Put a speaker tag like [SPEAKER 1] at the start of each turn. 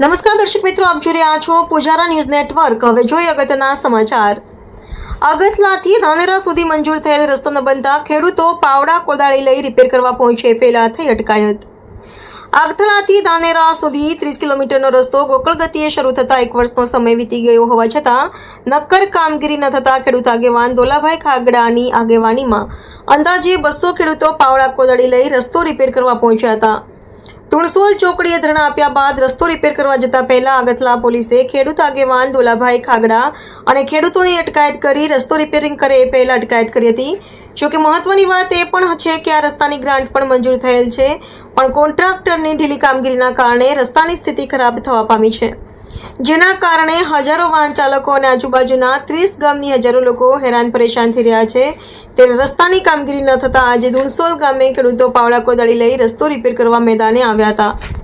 [SPEAKER 1] નમસ્કાર દર્શક મિત્રો, આપ જોઈ રહ્યા છો પુજારા ન્યૂઝ નેટવર્ક. હવે જોઈએ અગત્યના સમાચાર. અગતલાથી ધાનેરા સુધી મંજૂર થયેલ રસ્તો ન બનતા ખેડૂતો પાવડા કોદાળી લઈ રિપેર કરવા પહોંચે. પેલા થઈ અટકાયત. આગથલાથી ધાનેરા સુધી ત્રીસ કિલોમીટરનો રસ્તો ગોકળ ગતિએ શરૂ થતાં એક વર્ષનો સમય વીતી ગયો હોવા છતાં નક્કર કામગીરી ન થતાં ખેડૂત આગેવાન દોલાભાઈ ખાગડાની આગેવાનીમાં અંદાજે બસો ખેડૂતો પાવડા કોદાળી લઈ રસ્તો રિપેર કરવા પહોંચ્યા હતા. તુણસોલ ચોકડીએ ધરણા આપ્યા બાદ રસ્તો રિપેર કરવા જતા પહેલા આગતલા પોલીસે ખેડૂત આગેવાન દોલાભાઈ ખાગડા અને ખેડૂતોની અટકાયત કરી રસ્તો રિપેરિંગ કરે એ પહેલા અટકાયત કરી હતી. જોકે મહત્વની વાત એ પણ છે કે આ રસ્તાની ગ્રાન્ટ પણ મંજૂર થયેલ છે, પણ કોન્ટ્રાક્ટરની ઢીલી કામગીરીના કારણે રસ્તાની સ્થિતિ ખરાબ થવા પામી છે. જેના કારણે હજારો વાહન ચાલકો અને આજુબાજુના ત્રીસ ગામની હજારો લોકો હેરાન પરેશાન થઈ રહ્યા છે. ત્યારે રસ્તાની કામગીરી ન થતાં આજે ધુણસોલ ગામે ખેડૂતો પાવડા કોદાળી લઈ રસ્તો રિપેર કરવા મેદાને આવ્યા હતા.